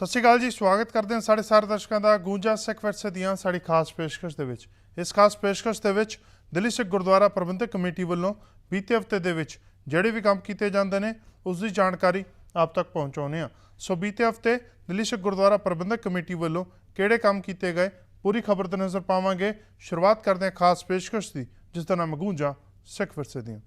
ਸਤਿ ਸ਼੍ਰੀ ਅਕਾਲ ਜੀ, ਸਵਾਗਤ ਕਰਦੇ ਹਾਂ ਸਾਡੇ ਸਾਰੇ ਦਰਸ਼ਕਾਂ ਦਾ ਗੂੰਜਾ ਸਿੱਖ ਵਿਰਸੇ ਦੀਆਂ ਸਾਡੀ ਖਾਸ ਪੇਸ਼ਕਸ਼ ਦੇ ਵਿੱਚ। ਇਸ ਖਾਸ ਪੇਸ਼ਕਸ਼ ਦੇ ਵਿੱਚ ਦਿੱਲੀ ਸਿੱਖ ਗੁਰਦੁਆਰਾ ਪ੍ਰਬੰਧਕ ਕਮੇਟੀ ਵੱਲੋਂ ਬੀਤੇ ਹਫ਼ਤੇ ਦੇ ਵਿੱਚ ਜਿਹੜੇ ਵੀ ਕੰਮ ਕੀਤੇ ਜਾਂਦੇ ਨੇ, ਉਸ ਦੀ ਜਾਣਕਾਰੀ ਆਪ ਤੱਕ ਪਹੁੰਚਾਉਂਦੇ ਹਾਂ। ਸੋ ਬੀਤੇ ਹਫ਼ਤੇ ਦਿੱਲੀ ਸਿੱਖ ਗੁਰਦੁਆਰਾ ਪ੍ਰਬੰਧਕ ਕਮੇਟੀ ਵੱਲੋਂ ਕਿਹੜੇ ਕੰਮ ਕੀਤੇ ਗਏ, ਪੂਰੀ ਖਬਰ ਤੇ ਨਜ਼ਰ ਪਾਵਾਂਗੇ। ਸ਼ੁਰੂਆਤ ਕਰਦੇ ਹਾਂ ਖਾਸ ਪੇਸ਼ਕਸ਼ ਦੀ, ਜਿਸ ਦਾ ਨਾਮ ਹੈ ਗੂੰਜਾ ਸਿੱਖ ਵਿਰਸੇ ਦੀਆਂ।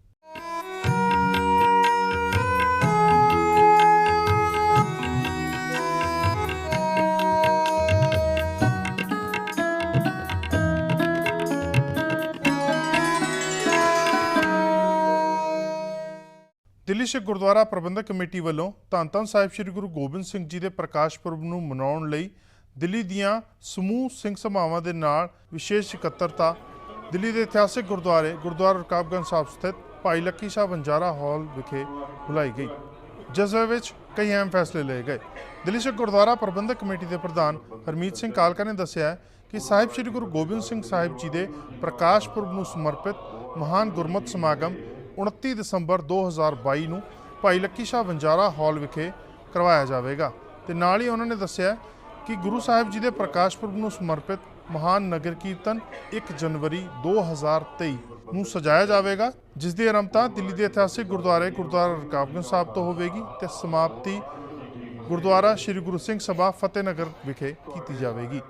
ਦਿੱਲੀ ਸਿੱਖ ਗੁਰਦੁਆਰਾ ਪ੍ਰਬੰਧਕ ਕਮੇਟੀ ਵੱਲੋਂ ਧੰਨ ਧੰਨ ਸਾਹਿਬ ਸ੍ਰੀ ਗੁਰੂ ਗੋਬਿੰਦ ਸਿੰਘ ਜੀ ਦੇ ਪ੍ਰਕਾਸ਼ ਪੁਰਬ ਨੂੰ ਮਨਾਉਣ ਲਈ ਦਿੱਲੀ ਦੀਆਂ ਸਮੂਹ ਸਿੰਘ ਸਭਾਵਾਂ ਦੇ ਨਾਲ ਵਿਸ਼ੇਸ਼ ਇਕੱਤਰਤਾ, ਦਿੱਲੀ ਦੇ ਇਤਿਹਾਸਿਕ ਗੁਰਦੁਆਰੇ, ਗੁਰਦੁਆਰਾ ਰਕਾਬਗੰਜ ਸਾਹਿਬ ਸਥਿਤ ਭਾਈ ਲੱਕੀ ਸ਼ਾਹ ਬੰਜਾਰਾ ਹਾਲ ਵਿਖੇ ਬੁਲਾਈ ਗਈ, ਜਿਸ ਵਿੱਚ ਕਈ ਅਹਿਮ ਫੈਸਲੇ ਲਏ ਗਏ। ਦਿੱਲੀ ਸਿੱਖ ਗੁਰਦੁਆਰਾ ਪ੍ਰਬੰਧਕ ਕਮੇਟੀ ਦੇ ਪ੍ਰਧਾਨ ਹਰਮੀਤ ਸਿੰਘ ਕਾਲਕਾ ਨੇ ਦੱਸਿਆ ਕਿ ਸਾਹਿਬ ਸ੍ਰੀ ਗੁਰੂ ਗੋਬਿੰਦ ਸਿੰਘ ਸਾਹਿਬ ਜੀ ਦੇ ਪ੍ਰਕਾਸ਼ ਪੁਰਬ ਨੂੰ ਸਮਰਪਿਤ ਮਹਾਨ ਗੁਰਮਤਿ ਸਮਾਗਮ 29 ਦਸੰਬਰ 2022 ਨੂੰ ਭਾਈ ਲੱਕੀ ਸ਼ਾਹ ਬੰਜਾਰਾ ਹਾਲ ਵਿਖੇ ਕਰਵਾਇਆ ਜਾਵੇਗਾ। ਤੇ ਨਾਲ ਹੀ ਉਹਨਾਂ ਨੇ ਦੱਸਿਆ ਕਿ ਗੁਰੂ ਸਾਹਿਬ ਜੀ ਦੇ ਪ੍ਰਕਾਸ਼ ਪੁਰਬ ਨੂੰ ਸਮਰਪਿਤ ਮਹਾਨ ਨਗਰ ਕੀਰਤਨ 1 ਜਨਵਰੀ 2023 ਨੂੰ ਸਜਾਇਆ ਜਾਵੇਗਾ, ਜਿਸ ਦੀ ਆਰੰਭਤਾ ਦਿੱਲੀ ਦੇ ਇਤਿਹਾਸਿਕ ਗੁਰਦੁਆਰੇ ਗੁਰਦੁਆਰਾ ਰਕਾਬਗੰਜ ਸਾਹਿਬ ਤੋਂ ਹੋਵੇਗੀ ਤੇ ਸਮਾਪਤੀ ਗੁਰਦੁਆਰਾ ਸ੍ਰੀ ਗੁਰੂ ਸਿੰਘ ਸਭਾ ਫਤਿਹਨਗਰ ਵਿਖੇ ਕੀਤੀ ਜਾਵੇਗੀ।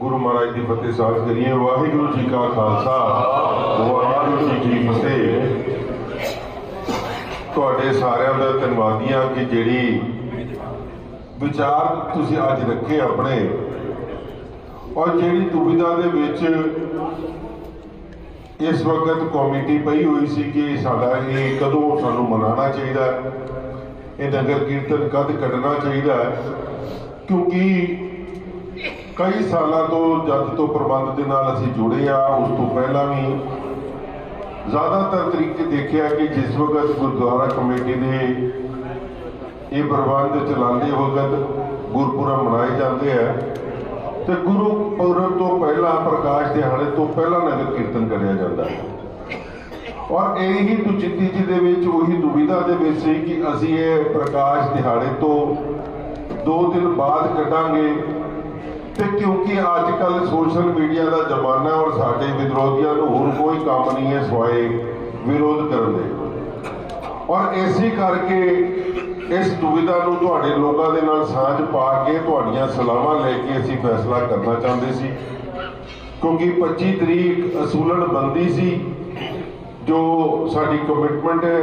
ਗੁਰੂ ਮਹਾਰਾਜ ਦੀ ਫਤਿਹ ਸਾਜ ਕਰੀਏ। ਵਾਹਿਗੁਰੂ ਜੀ ਕਾ ਖਾਲਸਾ। ਵਾਹਿਗੁਰੂ ਜੀ ਕੀ ਫਤਿਹ। ਧੰਨਵਾਦੀ ਹਾਂ ਕਿ ਜਿਹੜੀ ਵਿਚਾਰ ਤੁਸੀਂ ਅੱਜ ਰੱਖੇ ਆਪਣੇ, ਔਰ ਜਿਹੜੀ ਦੁਬਿਧਾ ਦੇ ਵਿੱਚ ਇਸ ਵਕਤ ਕਮੇਟੀ ਪਈ ਹੋਈ ਸੀ ਕਿ ਸਾਡਾ ਇਹ ਕਦੋਂ ਸਾਨੂੰ ਮਨਾਉਣਾ ਚਾਹੀਦਾ ਇਹ ਨਗਰ ਕੀਰਤਨ ਕਦ ਕੱਢਣਾ ਚਾਹੀਦਾ ਕਿਉਂਕਿ ਕਈ ਸਾਲਾਂ ਤੋਂ ਜਦ ਤੋਂ ਪ੍ਰਬੰਧ ਦੇ ਨਾਲ ਅਸੀਂ ਜੁੜੇ ਆ, ਉਸ ਤੋਂ ਪਹਿਲਾਂ ਵੀ ਜ਼ਿਆਦਾਤਰ ਤਰੀਕੇ ਦੇਖਿਆ ਕਿ ਜਿਸ ਵਕਤ ਗੁਰਦੁਆਰਾ ਕਮੇਟੀ ਦੇ ਇਹ ਪ੍ਰਬੰਧ ਚਲਾਉਂਦੇ ਵਕਤ ਗੁਰਪੁਰਬ ਮਨਾਏ ਜਾਂਦੇ ਆ ਤੇ ਗੁਰੂ ਪੁਰਬ ਤੋਂ ਪਹਿਲਾਂ, ਪ੍ਰਕਾਸ਼ ਦਿਹਾੜੇ ਤੋਂ ਪਹਿਲਾਂ ਨਗਰ ਕੀਰਤਨ ਕਰਿਆ ਜਾਂਦਾ ਹੈ। ਔਰ ਇਹੀ ਦੁਚਿੱਤੀ ਜੀ ਦੇ ਵਿੱਚ ਉਹੀ ਦੁਵਿਧਾ ਦੇ ਵਿੱਚ ਸੀ ਕਿ ਅਸੀਂ ਇਹ ਪ੍ਰਕਾਸ਼ ਦਿਹਾੜੇ ਤੋਂ ਦੋ ਦਿਨ ਬਾਅਦ ਕੱਢਾਂਗੇ। ਤੇ ਕਿਉਂਕਿ ਅੱਜ ਕੱਲ ਸੋਸ਼ਲ ਮੀਡੀਆ ਦਾ ਜ਼ਮਾਨਾ ਔਰ ਸਾਡੇ ਵਿਰੋਧੀਆਂ ਨੂੰ ਹੋਰ ਕੋਈ ਕੰਮ ਨਹੀਂ ਹੈ ਸਵਾਏ ਵਿਰੋਧ ਕਰਨ ਦੇ। ਔਰ ਇਸੇ ਕਰਕੇ ਇਸ ਦੁਵਿਧਾ ਨੂੰ ਤੁਹਾਡੇ ਲੋਕਾਂ ਦੇ ਨਾਲ ਸਾਂਝ ਪਾ ਕੇ ਤੁਹਾਡੀਆਂ ਸਲਾਹਾਂ ਲੈ ਕੇ ਅਸੀਂ ਫੈਸਲਾ ਕਰਨਾ ਚਾਹੁੰਦੇ ਸੀ। ਕਿਉਂਕਿ 25 ਤਰੀਕ ਅਸੂਲਨ ਬੰਦੀ ਸੀ, ਜੋ ਸਾਡੀ ਕਮਿਟਮੈਂਟ ਹੈ,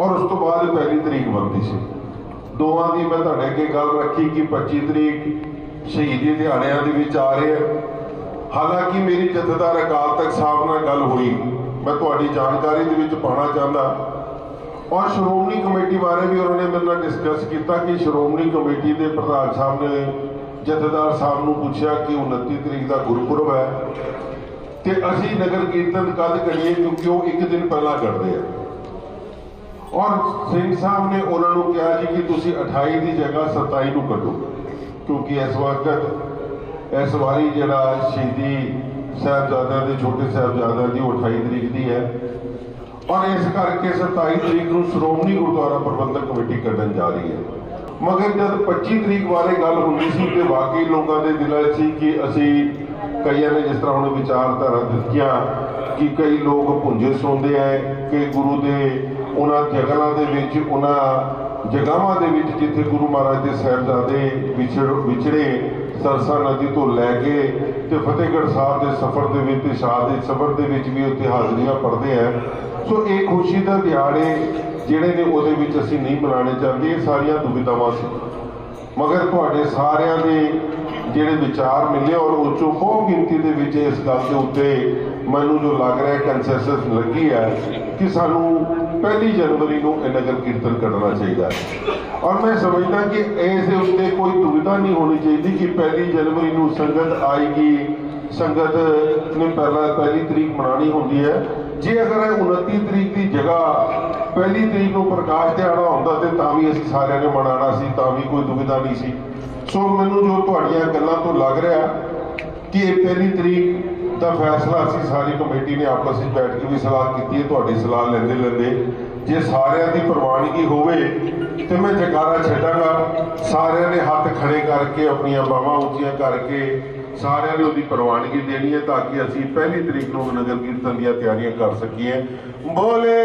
ਔਰ ਉਸ ਤੋਂ ਬਾਅਦ ਪਹਿਲੀ ਤਰੀਕ ਬੰਦੀ ਸੀ। ਦੋਵਾਂ ਦੀ ਮੈਂ ਤੁਹਾਡੇ ਅੱਗੇ ਗੱਲ ਰੱਖੀ ਕਿ 25 ਤਰੀਕ ਸ਼ਹੀਦੀ ਦਿਹਾੜਿਆਂ ਦੇ ਵਿੱਚ ਆ ਰਹੇ ਹੈ। ਹਾਲਾਂਕਿ ਮੇਰੀ ਜਥੇਦਾਰ ਅਕਾਲ ਤਖਤ ਸਾਹਿਬ ਨਾਲ ਗੱਲ ਹੋਈ। ਮੈਂ ਤੁਹਾਡੀ ਜਾਣਕਾਰੀ ਦੇ ਵਿੱਚ ਪਾਉਣਾ ਚਾਹੁੰਦਾ। ਔਰ ਸ਼੍ਰੋਮਣੀ ਕਮੇਟੀ ਬਾਰੇ ਵੀ ਉਹਨਾਂ ਨੇ ਮੇਰੇ ਨਾਲ ਡਿਸਕਸ ਕੀਤਾ ਕਿ ਸ਼੍ਰੋਮਣੀ ਕਮੇਟੀ ਦੇ ਪ੍ਰਧਾਨ ਸਾਹਿਬ ਨੇ ਜਥੇਦਾਰ ਸਾਹਿਬ ਨੂੰ ਪੁੱਛਿਆ ਕਿ 29 ਤਰੀਕ ਦਾ ਗੁਰਪੁਰਬ ਹੈ ਤੇ ਅਸੀਂ ਨਗਰ ਕੀਰਤਨ ਕਦ ਕਰੀਏ ਕਿਉਂਕਿ ਉਹ ਇੱਕ ਦਿਨ ਪਹਿਲਾਂ ਕਰਦੇ ਆ। ਔਰ ਸਿੰਘ ਸਾਹਿਬ ਨੇ ਉਹਨਾਂ ਨੂੰ ਕਿਹਾ ਜੀ ਕਿ ਤੁਸੀਂ 28 ਦੀ ਜਗ੍ਹਾ 27 ਨੂੰ ਕੱਢੋ। ਕਿਉਂਕਿ ਇਸ ਵਕਤ, ਇਸ ਵਾਰੀ ਜਿਹੜਾ ਸ਼ਹੀਦੀ ਸਾਹਿਬਜ਼ਾਦਿਆਂ ਦੇ ਛੋਟੇ ਸਾਹਿਬਜ਼ਾਦਿਆਂ ਦੀ ਉਹ 28 ਤਰੀਕ ਦੀ ਹੈ। ਔਰ ਇਸ ਕਰਕੇ 27 ਤਰੀਕ ਨੂੰ ਸ਼੍ਰੋਮਣੀ ਗੁਰਦੁਆਰਾ ਪ੍ਰਬੰਧਕ ਕਮੇਟੀ ਕੱਢਣ ਜਾ ਰਹੀ ਹੈ। ਮਗਰ ਜਦ 25 ਤਰੀਕ ਬਾਰੇ ਗੱਲ ਹੁੰਦੀ ਸੀ ਤੇ ਵਾਕਈ ਲੋਕਾਂ ਦੇ ਦਿਲਾਂ 'ਚ ਸੀ ਕਿ ਅਸੀਂ ਕਈਆਂ ਨੇ ਜਿਸ ਤਰ੍ਹਾਂ ਹੁਣ ਵਿਚਾਰਧਾਰਾ ਦਿੱਤੀਆਂ ਕਿ ਕਈ ਲੋਕ ਭੁੰਜੇ ਸੌਂਦੇ ਆ ਕਿ ਗੁਰੂ ਦੇ ਉਹਨਾਂ ਜਗਲਾਂ ਦੇ ਵਿੱਚ ਉਹਨਾਂ ਜਗ੍ਹਾਵਾਂ ਦੇ ਵਿੱਚ ਜਿੱਥੇ ਗੁਰੂ ਮਹਾਰਾਜ ਦੇ ਸਾਹਿਬਜ਼ਾਦੇ ਵਿਛੜ ਵਿਛੜੇ ਸਰਸਾ ਨਦੀ ਤੋਂ ਲੈ ਕੇ ਤੇ ਫਤਿਹਗੜ੍ਹ ਸਾਹਿਬ ਦੇ ਸਫ਼ਰ ਦੇ ਵਿੱਚ ਤੇ ਸ਼ਾਹ ਦੇ ਸਫ਼ਰ ਦੇ ਵਿੱਚ ਵੀ ਉੱਥੇ ਹਾਜ਼ਰੀਆਂ ਪੜ੍ਹਦੇ ਆ। ਸੋ ਇਹ ਖੁਸ਼ੀ ਦਾ ਦਿਹਾੜੇ ਜਿਹੜੇ ਨੇ ਉਹਦੇ ਵਿੱਚ ਅਸੀਂ ਨਹੀਂ ਮਨਾਉਣੇ ਚਾਹੁੰਦੇ, ਇਹ ਸਾਰੀਆਂ ਦੁਵਿਧਾਵਾਂ ਸੀ। ਮਗਰ ਤੁਹਾਡੇ ਸਾਰਿਆਂ ਦੇ ਜਿਹੜੇ ਵਿਚਾਰ ਮਿਲੇ ਔਰ ਉਹ ਚੋਂ ਬਹੁ ਗਿਣਤੀ ਦੇ ਵਿੱਚ ਇਸ ਗੱਲ ਦੇ ਉੱਤੇ ਮੈਨੂੰ ਜੋ ਲੱਗ ਰਿਹਾ ਕੰਸੈਂਸਸ ਲੱਗੀ ਹੈ ਕਿ ਸਾਨੂੰ ਪਹਿਲੀ ਜਨਵਰੀ ਨੂੰ ਇਹ ਨਗਰ ਕੀਰਤਨ ਕਰਨਾ ਚਾਹੀਦਾ ਹੈ। ਔਰ ਮੈਂ ਸਮਝਦਾ ਕਿ ਇਸ ਦੇ ਉੱਤੇ ਕੋਈ ਦੁਵਿਧਾ ਨਹੀਂ ਹੋਣੀ ਚਾਹੀਦੀ ਕਿ ਪਹਿਲੀ ਜਨਵਰੀ ਨੂੰ ਸੰਗਤ ਆਏਗੀ। ਸੰਗਤ ਨੇ ਪਹਿਲਾਂ ਪਹਿਲੀ ਤਰੀਕ ਮਨਾਣੀ ਹੁੰਦੀ ਹੈ। ਜੇ ਅਗਰ ਇਹ 29 ਤਰੀਕ ਦੀ ਜਗ੍ਹਾ ਪਹਿਲੀ ਤਰੀਕ ਨੂੰ ਪ੍ਰਕਾਸ਼ ਦਿਹਾੜਾ ਹੁੰਦਾ ਤੇ ਤਾਂ ਵੀ ਅਸੀਂ ਸਾਰਿਆਂ ਨੇ ਮਨਾਉਣਾ ਸੀ, ਤਾਂ ਵੀ ਕੋਈ ਦੁਵਿਧਾ ਨਹੀਂ ਸੀ। ਸੋ ਮੈਨੂੰ ਜੋ ਤੁਹਾਡੀਆਂ ਗੱਲਾਂ ਤੋਂ ਲੱਗ ਰਿਹਾ ਕਿ ਇਹ ਪਹਿਲੀ ਤਰੀਕ ਦਾ ਫੈਸਲਾ ਅਸੀਂ ਸਾਰੀ ਕਮੇਟੀ ਨੇ ਆਪਸ ਵਿੱਚ ਬੈਠ ਕੇ ਵੀ ਸਲਾਹ ਕੀਤੀ ਹੈ, ਤੁਹਾਡੀ ਸਲਾਹ ਲੈਂਦੇ ਲੈਂਦੇ। ਜੇ ਸਾਰਿਆਂ ਦੀ ਪ੍ਰਵਾਨਗੀ ਹੋਵੇ, ਤੇ ਮੈਂ ਜਕਾਰਾ ਛੱਡਾਂਗਾ। ਸਾਰਿਆਂ ਨੇ ਹੱਥ ਖੜੇ ਕਰਕੇ ਆਪਣੀਆਂ ਬਾਹਾਂ ਉੱਚੀਆਂ ਕਰਕੇ ਸਾਰਿਆਂ ਨੇ ਉਹਦੀ ਪ੍ਰਵਾਨਗੀ ਦੇਣੀ ਹੈ, ਤਾਂ ਕਿ ਅਸੀਂ ਪਹਿਲੀ ਤਰੀਕ ਨੂੰ ਨਗਰ ਕੀਰਤਨ ਦੀਆਂ ਤਿਆਰੀਆਂ ਕਰ ਸਕੀਏ। ਬੋਲੇ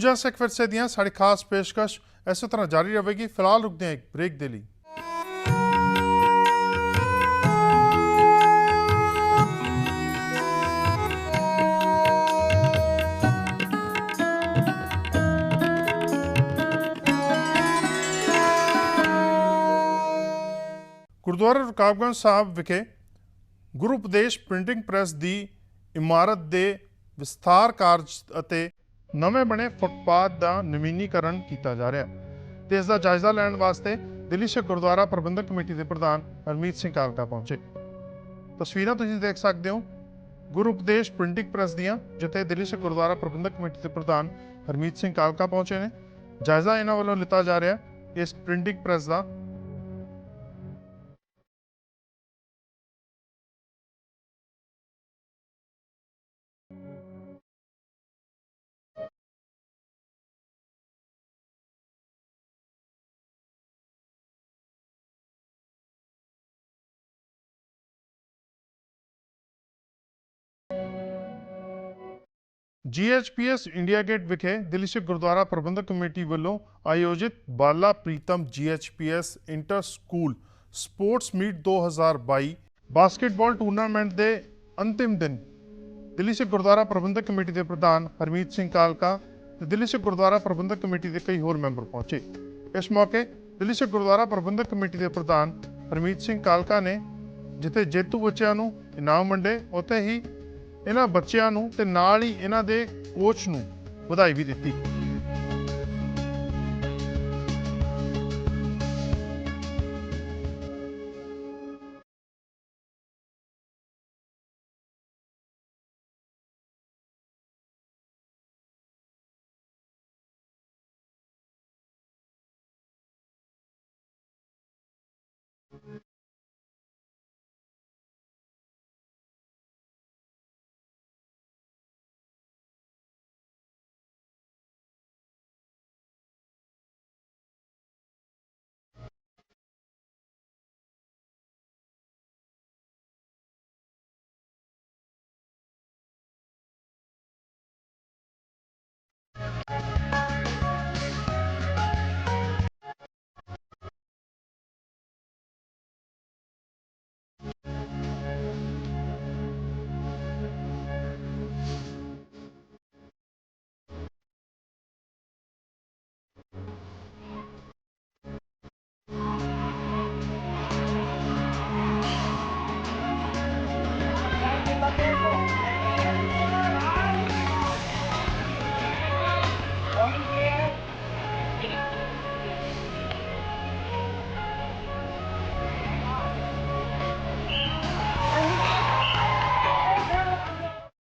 ਗੂੰਜਾ ਸਿੱਖ ਵਿਰਸੇ ਦੀਆਂ ਸਾਡੀ ਖਾਸ ਪੇਸ਼ਕਸ਼ ਇਸੇ ਤਰ੍ਹਾਂ ਜਾਰੀ ਰਹੇਗੀ ਫਿਲਹਾਲ ਰੁਕਦੇ ਹਾਂ ਇੱਕ ਬ੍ਰੇਕ ਦੇ ਲਈ। ਗੁਰਦੁਆਰਾ ਰਕਾਬਗੰਜ ਸਾਹਿਬ ਵਿਖੇ ਗੁਰੂ ਉਪਦੇਸ਼ ਪ੍ਰਿੰਟਿੰਗ ਪ੍ਰੈਸ ਦੀ ਇਮਾਰਤ ਦੇ ਵਿਸਥਾਰ ਕਾਰਜ ਅਤੇ ਨਵੇਂ ਬਣੇ ਫੁੱਟਪਾਥ ਦਾ ਨਵੀਨੀਕਰਨ ਕੀਤਾ ਜਾ ਰਿਹਾ ਹੈ। ਤੇ ਇਸ ਦਾ ਜਾਇਜ਼ਾ ਲੈਣ ਵਾਸਤੇ ਦਿੱਲੀ ਸਿੱਖ ਗੁਰਦੁਆਰਾ ਪ੍ਰਬੰਧਕ ਕਮੇਟੀ ਦੇ ਪ੍ਰਧਾਨ ਹਰਮੀਤ ਸਿੰਘ ਕਾਲਕਾ ਪਹੁੰਚੇ। ਤਸਵੀਰਾਂ ਤੁਸੀਂ ਦੇਖ ਸਕਦੇ ਹੋ। ਗੁਰੂ ਉਪਦੇਸ਼ ਪ੍ਰਿੰਟਿੰਗ ਪ੍ਰੈਸ ਦੀਆਂ, ਜਿੱਥੇ ਦਿੱਲੀ ਸਿੱਖ ਗੁਰਦੁਆਰਾ ਪ੍ਰਬੰਧਕ ਕਮੇਟੀ ਦੇ ਪ੍ਰਧਾਨ ਹਰਮੀਤ ਸਿੰਘ ਕਾਲਕਾ ਪਹੁੰਚੇ ਨੇ। ਜਾਇਜ਼ਾ ਇਹਨਾਂ ਵੱਲੋਂ ਲਿੱਤਾ ਜਾ ਰਿਹਾ ਇਸ ਪ੍ਰਿੰਟਿੰਗ ਪ੍ਰੈਸ ਦਾ ਜੀਐਚਪੀਐਸ ਇੰਡੀਆ ਗੇਟ ਵਿਖੇ ਦਿੱਲੀ ਸਿੱਖ ਗੁਰਦੁਆਰਾ ਪ੍ਰਬੰਧਕ ਕਮੇਟੀ ਵੱਲੋਂ ਆਯੋਜਿਤ Bala Pritam GHPS inter school sports meet 2022 basketball tournament ਦੇ ਅੰਤਿਮ ਦਿਨ। ਦਿੱਲੀ ਸਿੱਖ ਗੁਰਦੁਆਰਾ ਪ੍ਰਬੰਧਕ ਕਮੇਟੀ ਦੇ ਪ੍ਰਧਾਨ ਹਰਮੀਤ ਸਿੰਘ ਕਾਲਕਾ ਤੇ ਦਿੱਲੀ ਸਿੱਖ ਗੁਰਦੁਆਰਾ ਪ੍ਰਬੰਧਕ ਕਮੇਟੀ ਦੇ ਕਈ ਹੋਰ ਮੈਂਬਰ ਪਹੁੰਚੇ। ਇਸ ਮੌਕੇ ਦਿੱਲੀ ਸਿੱਖ ਗੁਰਦੁਆਰਾ ਪ੍ਰਬੰਧਕ ਕਮੇਟੀ ਦੇ ਪ੍ਰਧਾਨ ਹਰਮੀਤ ਸਿੰਘ ਕਾਲਕਾ ਨੇ ਜਿੱਥੇ ਜੇਤੂ ਬੱਚਿਆਂ ਨੂੰ ਇਨਾਮ ਵੰਡੇ, ਉੱਥੇ ਹੀ ਇਹਨਾਂ ਬੱਚਿਆਂ ਨੂੰ ਤੇ ਨਾਲ ਹੀ ਇਹਨਾਂ ਦੇ ਕੋਚ ਨੂੰ ਵਧਾਈ ਵੀ ਦਿੱਤੀ।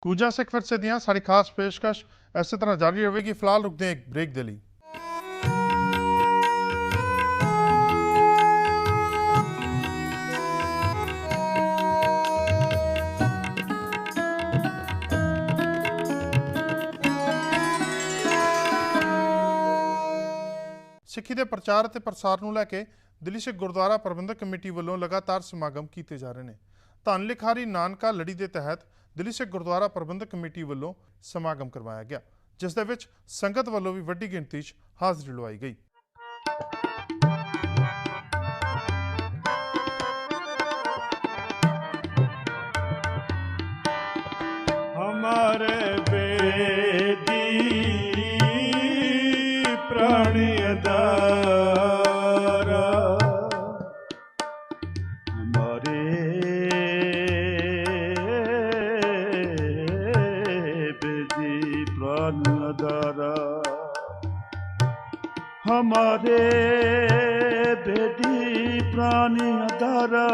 ਕੂਜਾ ਸਿੱਖ ਵਿਰਸੇ ਦੀਆਂ ਸਾਡੀ ਖਾਸ ਪੇਸ਼ਕਸ਼ ਇਸੇ ਤਰ੍ਹਾਂ ਜਾਰੀ ਰਹੇਗੀ ਫਿਲਹਾਲ ਰੁਕਦੇ ਹਾਂ ਇੱਕ ਬ੍ਰੇਕ ਦੇ ਲਈ। ਸਿੱਖੀ ਦੇ ਪ੍ਰਚਾਰ ਅਤੇ ਪ੍ਰਸਾਰ ਨੂੰ ਲੈ ਕੇ ਦਿੱਲੀ ਸਿੱਖ ਗੁਰਦੁਆਰਾ ਪ੍ਰਬੰਧਕ ਕਮੇਟੀ ਵੱਲੋਂ ਲਗਾਤਾਰ ਸਮਾਗਮ ਕੀਤੇ ਜਾ ਰਹੇ ਨੇ। ਧੰਨ ਲਿਖਾਰੀ ਨਾਨਕਾ ਲੜੀ ਦੇ ਤਹਿਤ ਦਿੱਲੀ ਸਿੱਖ ਗੁਰਦੁਆਰਾ ਪ੍ਰਬੰਧਕ ਕਮੇਟੀ ਵੱਲੋਂ ਸਮਾਗਮ ਕਰਵਾਇਆ ਗਿਆ, ਜਿਸ ਦੇ ਵਿੱਚ ਸੰਗਤ ਵੱਲੋਂ ਵੀ ਵੱਡੀ ਗਿਣਤੀ 'ਚ ਹਾਜ਼ਰੀ ਲਵਾਈ ਗਈ। हमारे बेटी प्राण अदारा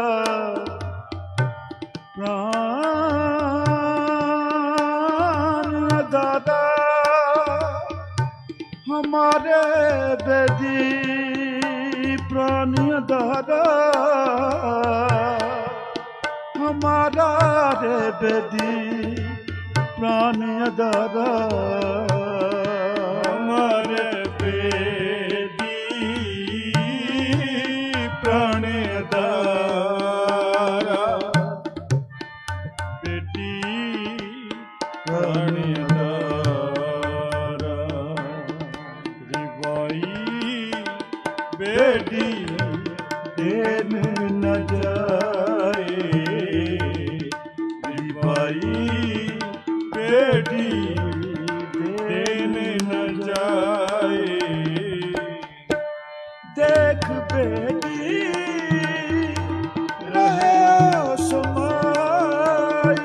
प्राण अदारा हमारे बेटी प्राण अदारा हमारा रे बेदी प्राण अदारा हमारे ਬੇਟੀ ਦੇਨ ਨ ਜਾਏ। ਨਿਭਾਈ ਬੇਟੀ ਦੇਖ ਬੇਟੀ ਰਹਿਆ ਸਮਾਈ।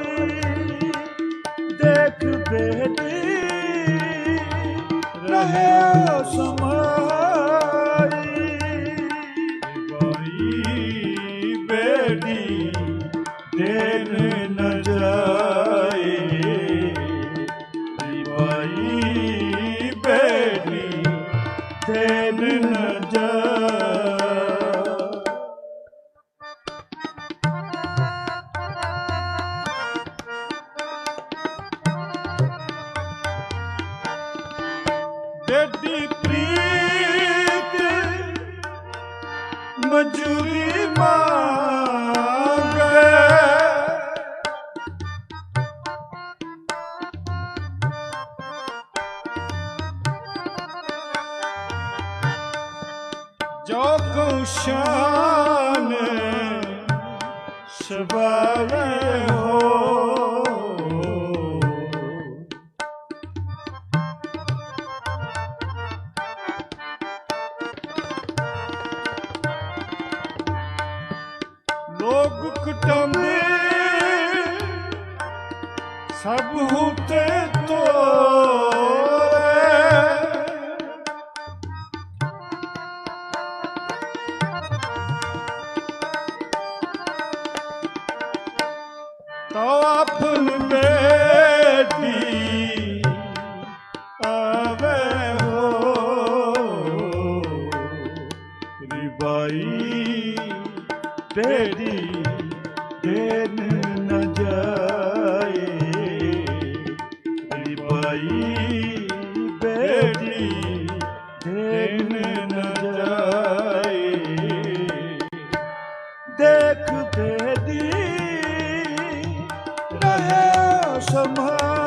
ਦੇਖ ਬੇਟੀ ਰਹਿਆ ਸਮਾਈ। ਟੇਢੀ ਪ੍ਰੀਤ ਮਜੂਰੀ ਮਾਂ Oh.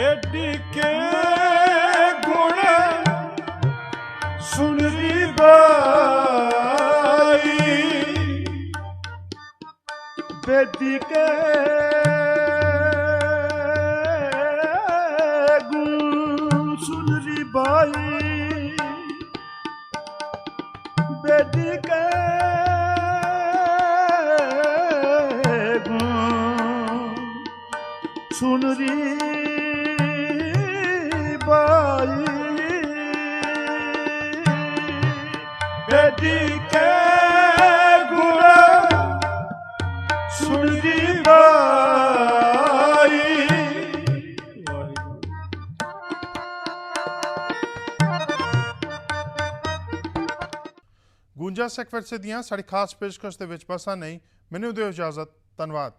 ਭੇਡੀ ਕੇ ਗੁਣ ਸੁਣ ਬਾਈ ਭੇਡੀ ਕੇ ਗੂੰਜਾ ਸੈਕਵਰਸੇ ਦੀਆਂ ਸਾਡੀ ਖਾਸ ਪੇਸ਼ਕਸ਼ ਦੇ ਵਿੱਚ ਬਸਾਂ ਨਹੀਂ। ਮੈਨੂੰ ਦਿਓ ਇਜਾਜ਼ਤ। ਧੰਨਵਾਦ।